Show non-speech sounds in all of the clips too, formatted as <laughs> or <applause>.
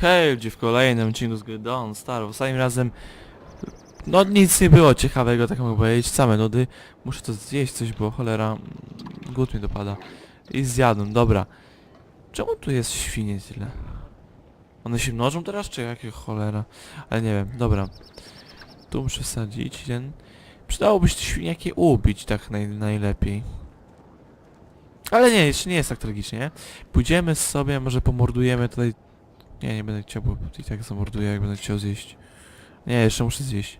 Hej, ludzie, w kolejnym odcinku z gry Dawn Star. Ostatnim razem... No nic nie było ciekawego, tak mogę powiedzieć. Same nudy. Muszę to zjeść coś, bo cholera... mm, Głód mi dopada. I zjadłem, dobra. Czemu tu jest świnie tyle? One się mnożą teraz, czy jakie cholera? Ale nie wiem, dobra. Tu muszę wsadzić ten... Przydałoby się te świniaki ubić tak naj, najlepiej. Ale nie, jeszcze nie jest tak tragicznie, nie? Pójdziemy sobie, może pomordujemy tutaj nie, nie będę chciał, bo i tak zamorduję, jak będę chciał zjeść. Nie, jeszcze muszę zjeść.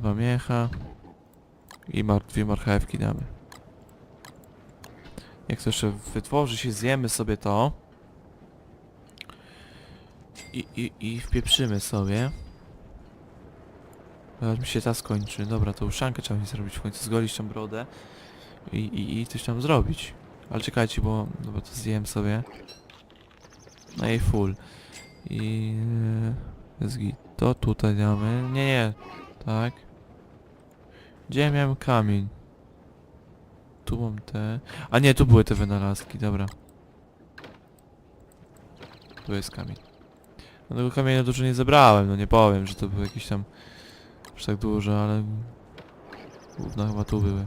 Dwa miecha. I mar dwie marchewki damy. Jak to jeszcze wytworzy się, zjemy sobie to. I, i, i wpieprzymy sobie. Aż mi się ta skończy. Dobra, to uszankę trzeba mi zrobić w końcu, zgolić tą brodę i, i, i coś tam zrobić. Ale czekajcie, bo, no bo to zjem sobie. No i full. I... git. To tutaj damy. Nie, nie. Tak. Gdzie ja miałem kamień? Tu mam te... A nie, tu były te wynalazki, dobra. Tu jest kamień. No tego kamienia dużo nie zebrałem, no nie powiem, że to były jakieś tam... Aż tak dużo, ale... Główne chyba tu były.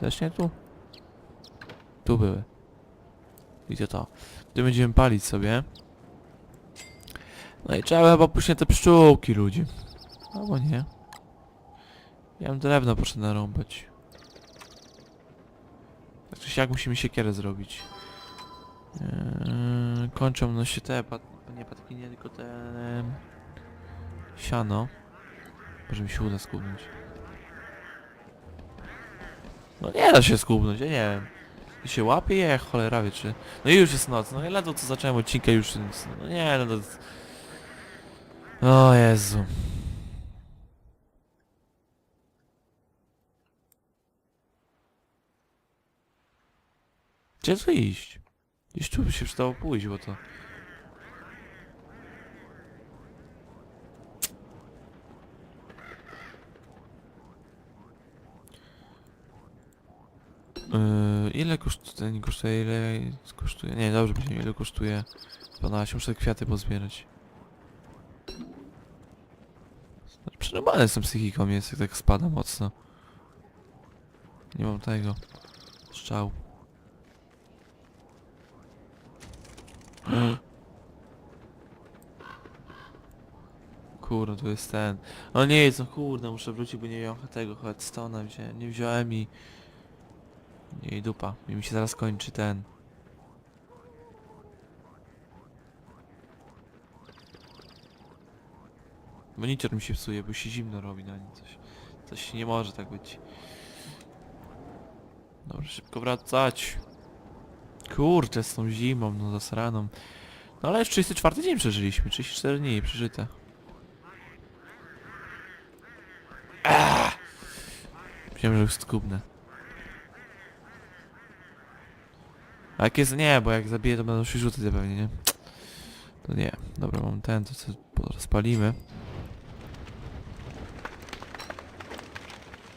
Też nie tu? Tu były. I to to. Tu będziemy palić sobie. No i trzeba chyba na te pszczółki, ludzi. Albo nie. Ja bym drewno proszę narąbać. Tak czy siak musimy siekierę zrobić. Eee, kończą no się te, pat, nie patki, nie, tylko te... siano. Może mi się uda skubnąć. No nie da się skubnąć, ja nie wiem. I się łapie jak cholera wie czy... No i już jest noc, no i ledwo co zacząłem odcinkę już. No nie, no to... O Jezu. Gdzie tu iść? Gdzieś tu by się przydało pójść, bo to... Yy, ile kosztuje, nie kosztuje, ile kosztuje, nie, dobrze będzie, ile kosztuje 12, muszę kwiaty pozbierać. Znaczy, Przerobane z tą psychiką jest, jak tak spada mocno. Nie mam tego. Strzał. Kurde, tu jest ten. No nie no kurde, muszę wrócić, bo nie miałem tego headstone'a, wziąłem, nie wziąłem i... I dupa. I mi się zaraz kończy ten. Monitor mi się psuje, bo się zimno robi na nim coś. Coś nie może tak być. Dobra, szybko wracać. Kurczę, z tą zimą, no zasraną. No ale już 34 dzień przeżyliśmy, 34 dni przeżyte. Aaaa! Że już skubnę. A jak jest nie, bo jak zabiję to będą się rzucać pewnie, nie? To nie. Dobra, mam ten, to co rozpalimy.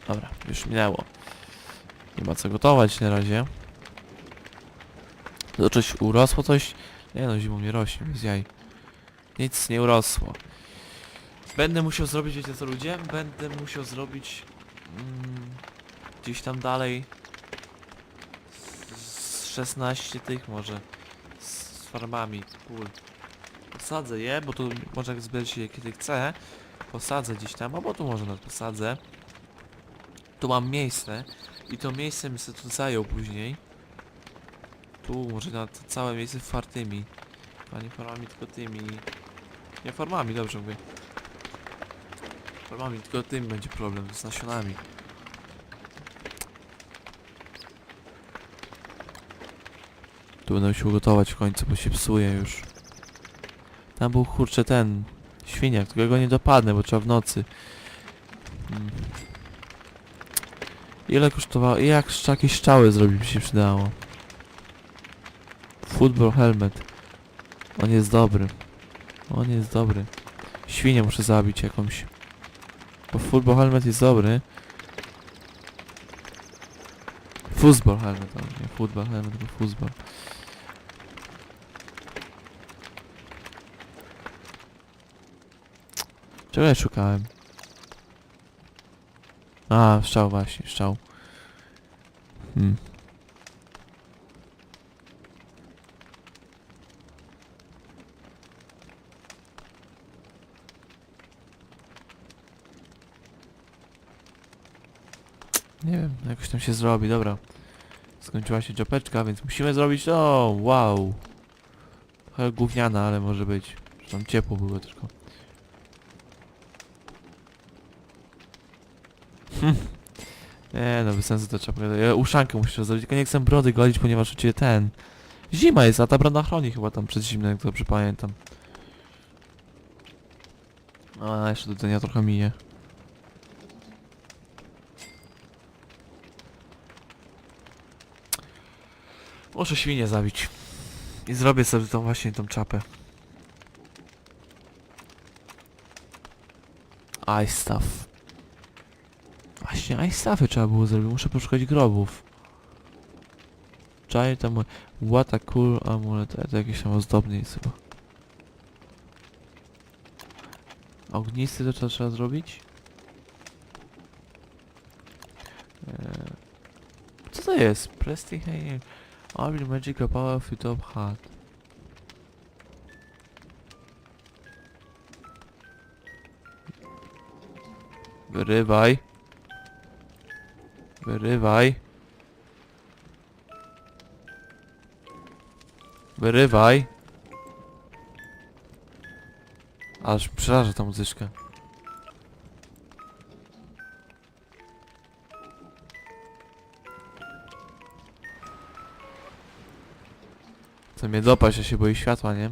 Dobra, już minęło. Nie ma co gotować na razie. To coś urosło coś? Nie no, zimą nie rośnie, bez jaj. Nic nie urosło. Będę musiał zrobić, wiecie co ludzie? Będę musiał zrobić... Mm, gdzieś tam dalej... z 16 tych może. Z farmami, pól. Posadzę je, bo tu można zbierać je kiedy chcę. Posadzę gdzieś tam, albo tu może nawet posadzę. Tu mam miejsce i to miejsce mi sobie tu zajął później. Tu może na to całe miejsce fartymi. A nie farmami, tylko tymi. Nie farmami, dobrze mówię. Farmami, tylko tym będzie problem z nasionami. Tu będę musiał gotować w końcu, bo się psuje już. Tam był kurczę ten Świniak, tylko go nie dopadnę, bo trzeba w nocy. Mm. Ile kosztowało? I jak jakieś strzały zrobić by się przydało? Football helmet. On jest dobry. On jest dobry. Świnię muszę zabić jakąś. Bo football helmet jest dobry. Football helmet, o nie football helmet, tylko football. Czego ja szukałem? A, szczał właśnie, szczał. Hmm. Nie wiem, jakoś tam się zrobi, dobra. Skończyła się dziopeczka, więc musimy zrobić... O, wow! Trochę gówniana, ale może być. Tam ciepło było tylko. Hm. Nie no, bez sensu to trzeba powiedzieć. Ja uszankę muszę zrobić, tylko nie chcę brody golić, ponieważ oczywiście ten... Zima jest, a ta broda chroni chyba tam przed zimnem, jak dobrze pamiętam. A jeszcze do dnia trochę minie. Muszę świnię zabić. I zrobię sobie tą właśnie tą czapę. Ice stuff. Właśnie ice stuffy trzeba było zrobić. Muszę poszukać grobów. Giant amulet. What a cool amulet. E, To jakiś tam ozdobny jest chyba. Ognisty to trzeba, trzeba zrobić? Eee, co to jest? Prestige? Nie wiem. Army Magical Power of Top Hat. Wyrywaj. Wyrywaj. Wyrywaj. Aż przeraża ta muzyczka. Chce mnie dopaść, ja się boi światła, nie?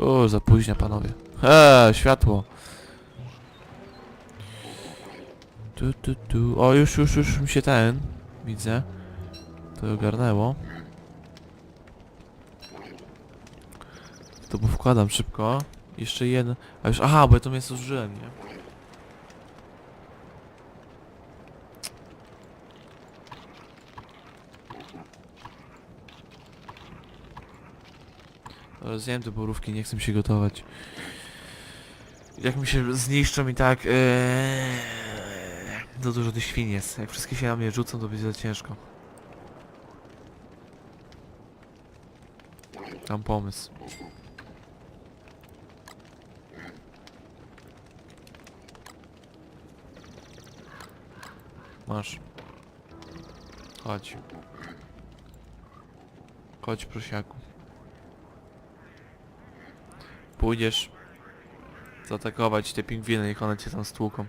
O, za późno, panowie. Eee, światło. Tu, tu, tu. O, już, już, już mi się ten... Widzę. To ogarnęło. To bo wkładam szybko. Jeszcze jeden. A już, aha, bo ja to mięso zużyłem, nie? Ale Zjem te borówki, nie chcę się gotować. Jak mi się zniszczą i tak... Ee, za dużo tych świn jest. Jak wszystkie się na mnie rzucą, to będzie za ciężko. Mam pomysł. Masz. Chodź. Chodź, prosiaku. Pójdziesz zaatakować te pingwiny, niech one cię tam stłuką.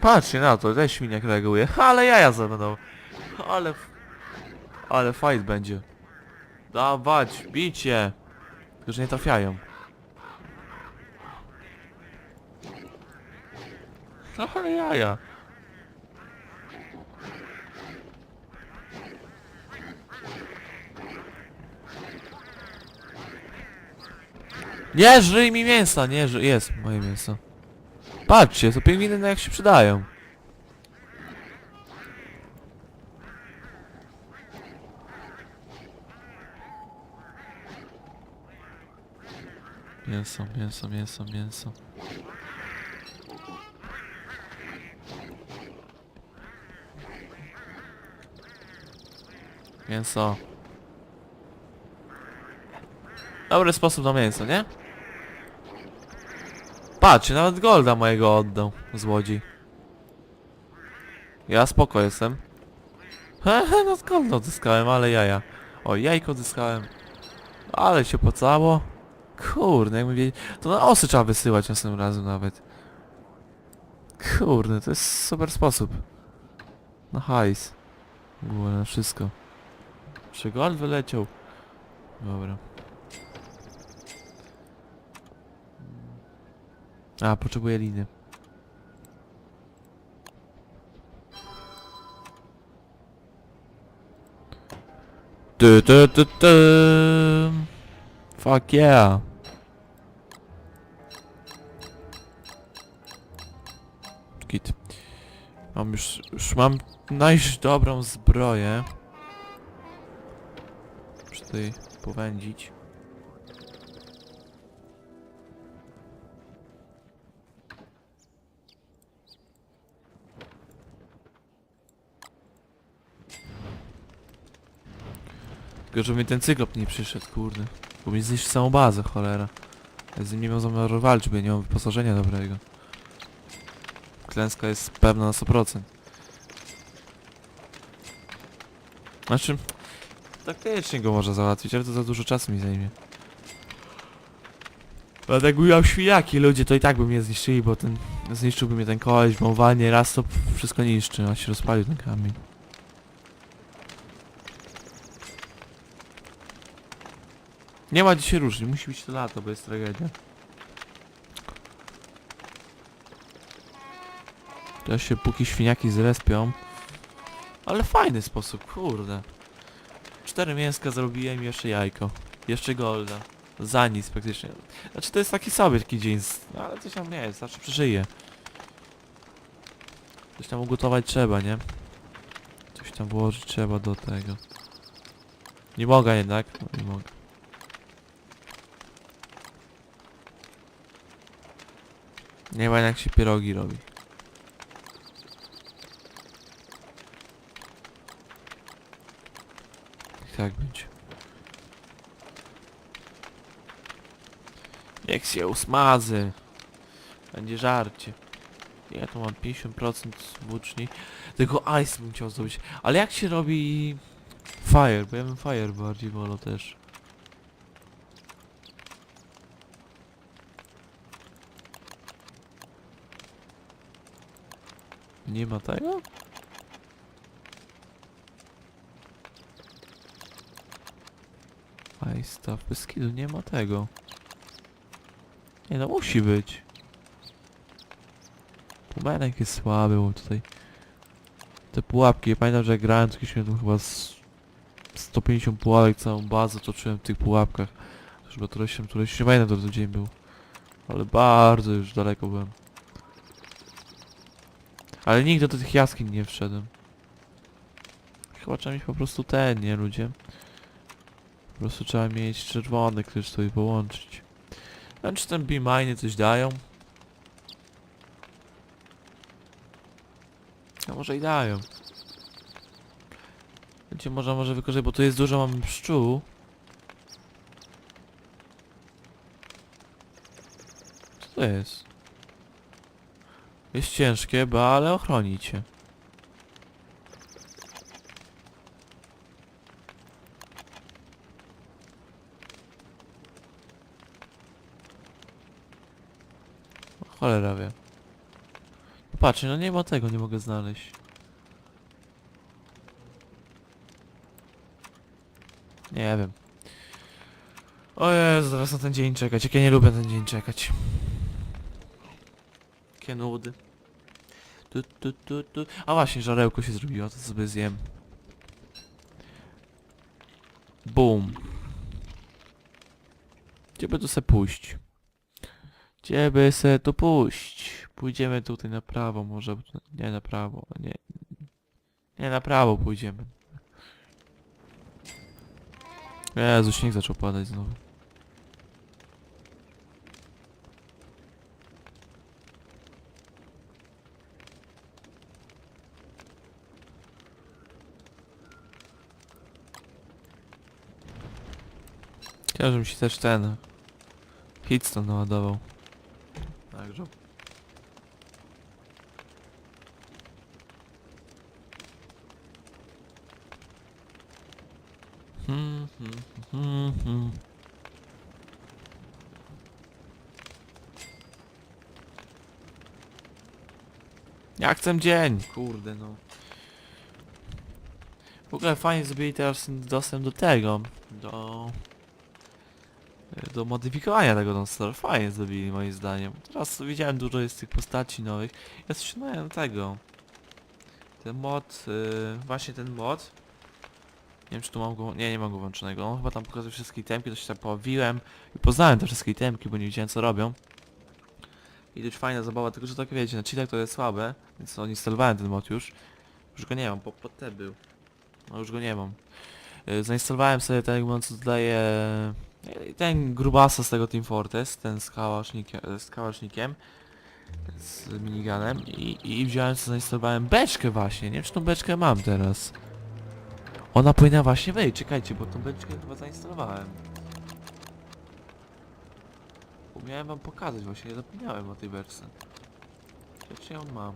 Patrzcie na to, ten świniak reaguje. <laughs> Ale jaja ze mną. Ale... Ale fight będzie. Dawać, bicie. Że nie trafiają. <laughs> Ale jaja. Nie, żyj mi mięsa, nie, ży... jest moje mięso. Patrzcie, to pingwiny na jak się przydają. Mięso, mięso, mięso, mięso. Mięso. Dobry sposób na mięso, nie? Patrz, nawet golda mojego oddał, złodziej. Ja spoko jestem. <laughs> Hehe, no golda odzyskałem, ale jaja. O, jajko odzyskałem. Ale się pocało. Kurde, jakby wiedzieć... To na osy trzeba wysyłać następnym razem nawet. Kurde, to jest super sposób. Na hajs. Ogóle na wszystko. Czy gold wyleciał? Dobra. A, potrzebuję liny. Du, du, du, du. Fuck yeah. Git. Mam już, już mam najś dobrą zbroję. Muszę tutaj powędzić. Tylko żeby mi ten cyklop nie przyszedł, kurde. Bo mi zniszczy całą bazę, cholera. Ja z nim nie miał zamiaru walczyć, bo ja nie mam wyposażenia dobrego. Klęska jest pewna na 100%. Znaczy, taktycznie go można załatwić, ale to za dużo czasu mi zajmie. Ale jakby miał świniaki ludzie, to i tak by mnie zniszczyli, bo ten... Zniszczyłby mnie ten koleś, bo walnie raz to wszystko niszczy, a się rozpalił ten kamień. Nie ma dzisiaj różni, musi być to lato, bo jest tragedia. Teraz się póki świniaki zrespią. Ale fajny sposób, kurde. Cztery mięska zrobiłem i jeszcze jajko. Jeszcze golda. Za nic praktycznie. Znaczy to jest taki sobie taki dzień, no, ale coś tam nie jest, znaczy przeżyję. Coś tam ugotować trzeba, nie? Coś tam włożyć trzeba do tego. Nie mogę jednak, no, nie mogę. Nie ma jak się pierogi robi. Tak będzie. Niech się usmazy. Będzie żarcie. Ja tu mam 50% włóczni. Tylko ice bym chciał zrobić. Ale jak się robi fire? Bo ja bym fire bardziej wolał też. Nie ma tego? Ice stuff, bez skill, nie ma tego. Nie no, musi być. Pumenek jest słaby, bo tutaj... Te pułapki, ja pamiętam, że jak grałem, to kiedyś miałem chyba z 150 pułapek, całą bazę toczyłem w tych pułapkach. Już chyba któreś któreś, nie pamiętam, który to dzień był. Ale bardzo już daleko byłem. Ale nigdy do tych jaskiń nie wszedłem. Chyba trzeba mieć po prostu ten, nie ludzie? Po prostu trzeba mieć czerwony kryształ i połączyć. Wiem, czy ten B-miny coś dają? A może i dają. Wiecie, można może wykorzystać, bo tu jest dużo mamy pszczół. Co to jest? Jest ciężkie, ba, ale ochroni cię. Cholera wie. No no nie ma tego, nie mogę znaleźć. Nie wiem. O Jezu, zaraz na ten dzień czekać. Jak ja nie lubię ten dzień czekać. Jakie nudy. Tu, tu, tu, tu. A właśnie, żarełko się zrobiło, to sobie zjem. Boom. Gdzie by tu se pójść? Gdzie by se tu pójść? Pójdziemy tutaj na prawo, może... Nie na prawo, nie... Nie na prawo pójdziemy. Jezu, śnieg zaczął padać znowu. Chciałem, żebym się też ten... Hitstone naładował. Także... Hmm, hmm. Ja chcę dzień! Kurde no. W ogóle fajnie zrobili teraz dostęp do tego, do... Do modyfikowania tego Donstar. Fajnie zrobili moim zdaniem. Teraz widziałem dużo jest tych postaci nowych. Ja miałem tego. Ten mod, yy, właśnie ten mod. Nie wiem czy tu mam go, nie, nie mam go włączonego. On chyba tam pokazuje wszystkie itemki, to się tam poławiłem i poznałem te wszystkie itemki, bo nie wiedziałem co robią. I dość fajna zabawa, tylko że tak wiecie, na chillach to jest słabe, więc no, instalowałem ten mod już. Już go nie mam, po, po te był. No już go nie mam. Yy, zainstalowałem sobie ten mod, co dodaje... Ten grubasa z tego Team Fortress, ten z kałasznikiem, z kałasznikiem z miniganem i, i wziąłem sobie, zainstalowałem beczkę właśnie, nie wiem czy tą beczkę mam teraz. Ona powinna właśnie wejść, czekajcie, bo tą beczkę chyba zainstalowałem. Bo Miałem wam pokazać właśnie, ja zapomniałem o tej beczce. Czy ją mam?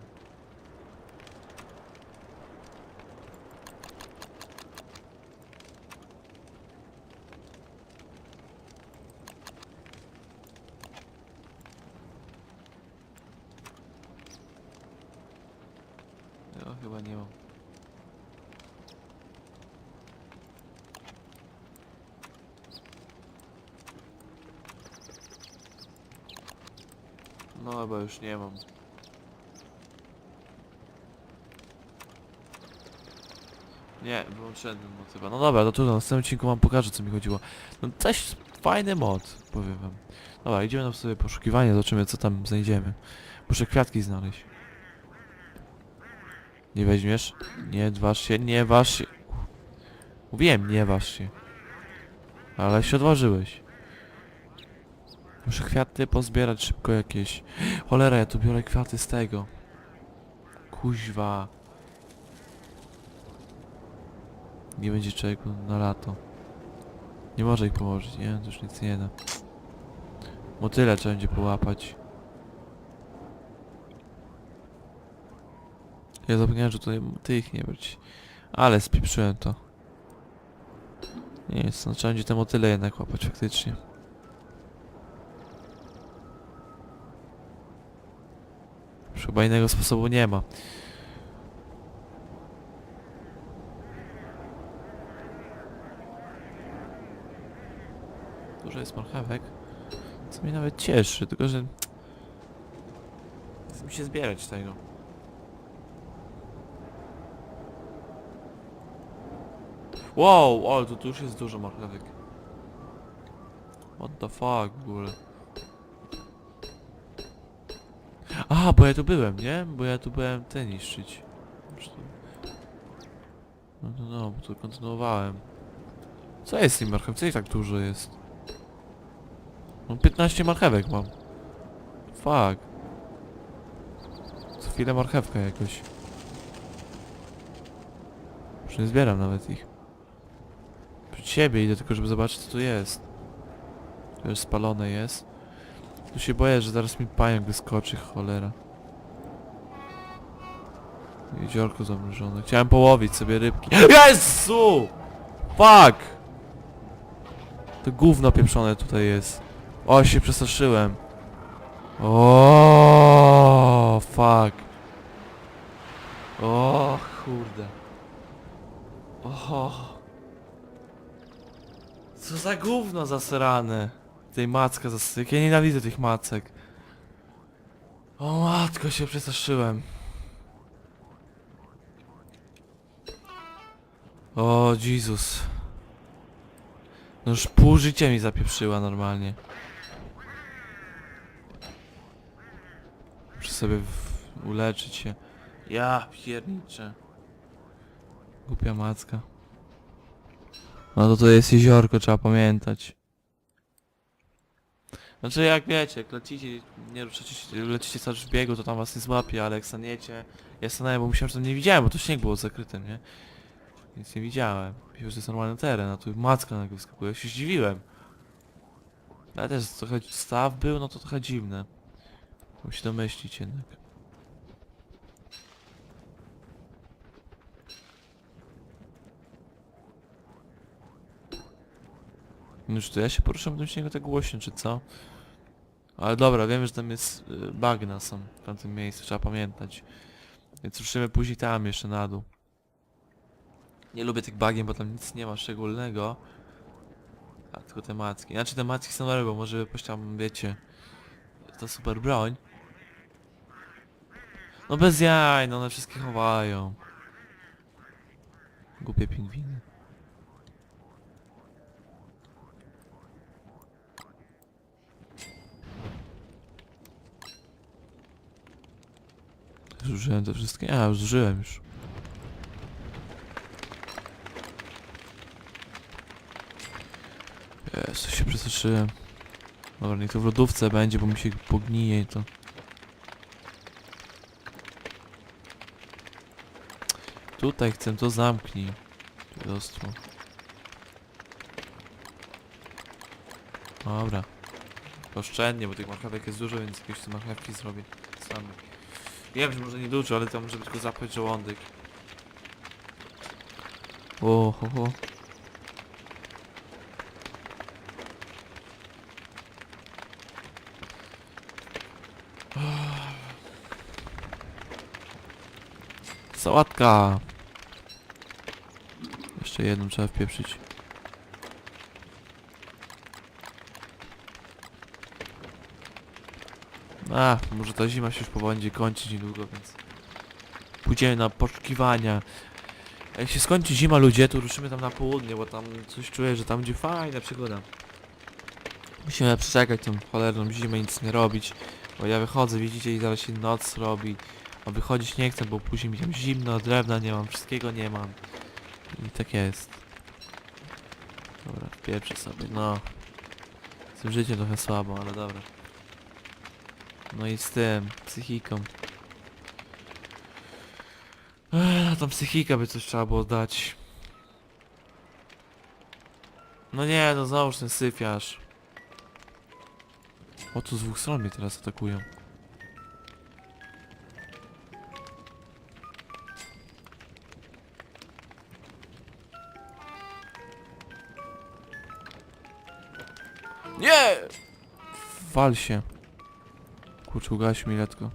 Ja chyba nie mam. No chyba już nie mam. Nie, wyłączyłem ten mod chyba. No dobra, to tu na następnym odcinku wam pokażę co mi chodziło. No coś fajny mod, powiem wam. Dobra, idziemy na sobie poszukiwanie, zobaczymy co tam znajdziemy. Muszę kwiatki znaleźć. Nie weźmiesz? Nie waż się, nie waż się. Mówiłem, nie waż się. Ale się odważyłeś. Muszę kwiaty pozbierać szybko jakieś. Cholera, ja tu biorę kwiaty z tego. Kuźwa. Nie będzie czego na lato. Nie może ich położyć, nie? To już nic nie da. Motyle trzeba będzie połapać. Ja zapomniałem, że tutaj tych nie być. Ale spieprzyłem to. Nie jest, no trzeba będzie te motyle jednak łapać faktycznie. Już chyba innego sposobu nie ma. Dużo jest marchewek. Co mnie nawet cieszy, tylko że... Chce mi się zbierać tego. Wow, tu, tu już jest dużo marchewek. What the fuck w ogóle. A, bo ja tu byłem, nie? Bo ja tu byłem te niszczyć. No, no, no, bo tu kontynuowałem. Co jest z tym marchew? Co ich tak dużo jest? Mam 15 marchewek mam. Fuck. Co chwilę marchewka jakoś. Już nie zbieram nawet ich. Przed siebie idę tylko, żeby zobaczyć co tu jest. To już spalone jest. Tu się boję, że zaraz mi pająk wyskoczy, cholera. Jeziorko zamrożone. Chciałem połowić sobie rybki. Jezu! Fuck! To gówno pieprzone tutaj jest. O, się przestraszyłem. O, fuck. O, kurde. O. Co za gówno zasrane. Tej macka zasyk. Ja nienawidzę tych macek. O matko, się przestraszyłem. O Jezus. No już pół życia mi zapieprzyła normalnie. Muszę sobie uleczyć się. Ja pierniczę. Głupia macka. No to to jest jeziorko, trzeba pamiętać. Znaczy jak wiecie, jak lecicie, nie ruszacie się, lecicie cały w biegu, to tam was nie złapie, ale jak staniecie... Ja stanąłem, bo myślałem, że tam nie widziałem, bo to śnieg było zakrytym, nie? Nic nie widziałem. Myślałem, że to jest normalny teren, a tu macka na niego wyskakuje, ja się zdziwiłem. Ale też trochę staw był, no to trochę dziwne. Musi domyślić jednak. No Już to ja się poruszam w tym śniegu tak głośno, czy co? Ale dobra, wiem, że tam jest y, bagna są w tamtym miejscu, trzeba pamiętać. Więc ruszymy później tam jeszcze na dół. Nie lubię tych bagien, bo tam nic nie ma szczególnego. A tylko te macki. Znaczy te macki są dobre, bo może jakoś tam, wiecie... To super broń. No bez jaj, no one wszystkie chowają. Głupie pingwiny. Zużyłem te wszystkie? Ja już zużyłem już. Jezu, się przestraszyłem. Dobra, niech to w lodówce będzie, bo mi się pognije i to. Tutaj chcę, to zamknij. Ostro. Dobra. Oszczędnie, bo tych marchewek jest dużo, więc jakieś te marchewki zrobię. Wiem, że może nie dużo, ale to może tylko zapać żołądek. O, ho, ho. Sałatka! Jeszcze jedną trzeba wpieprzyć. A, może ta zima się już powoli będzie kończyć niedługo, więc... Pójdziemy na poszukiwania. A Jak się skończy zima ludzie, to ruszymy tam na południe, bo tam coś czuję, że tam będzie fajna przygoda. Musimy przeczekać tą cholerną zimę, nic nie robić. Bo ja wychodzę, widzicie, i zaraz się noc robi. A wychodzić nie chcę, bo później mi tam zimno, drewna nie mam, wszystkiego nie mam. I tak jest. Dobra, pieprzę sobie, no. Z tym życiem trochę słabo, ale dobra. No i z tym, psychiką. Ech, tą psychikę by coś trzeba było dać. No nie, no znowuż ten syfiarz. O, tu z dwóch stron mnie teraz atakują. Nie! Wal się. Kurczę, ugasił mi letko.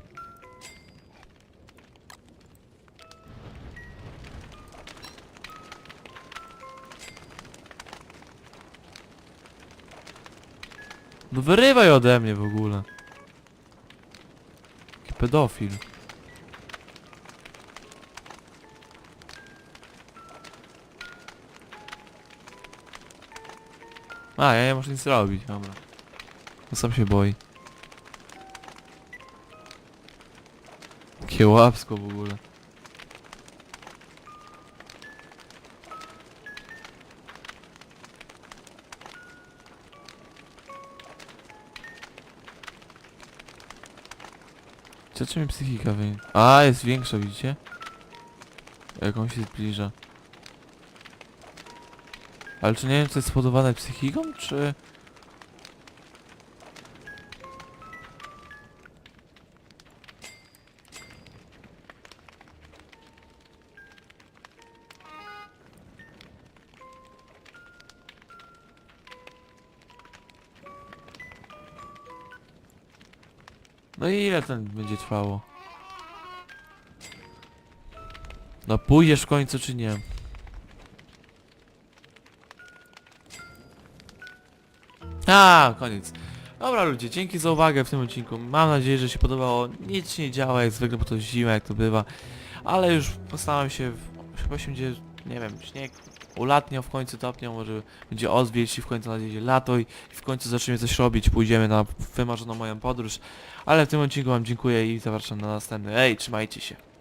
No wyrywaj ode mnie w ogóle. Jaki pedofil. A, ja nie muszę nic robić, dobra. No sam się boi. Jakie łapsko w ogóle. Co czy mi psychika wyjdzie? A, jest większa, widzicie? Jak on się zbliża. Ale czy nie wiem, co jest spowodowane psychiką, czy... No i ile ten będzie trwało? No pójdziesz w końcu czy nie? A, koniec. Dobra ludzie, dzięki za uwagę w tym odcinku. Mam nadzieję, że się podobało. Nic się nie działa jak zwykle, bo to zima, jak to bywa. Ale już postaram się, w- chyba się będzie, nie wiem, śnieg ulatniał w końcu topniał, może będzie odwilż i w końcu nadejdzie lato i w końcu zaczniemy coś robić, pójdziemy na wymarzoną moją podróż. Ale w tym odcinku wam dziękuję i zapraszam na następny. Ej, trzymajcie się.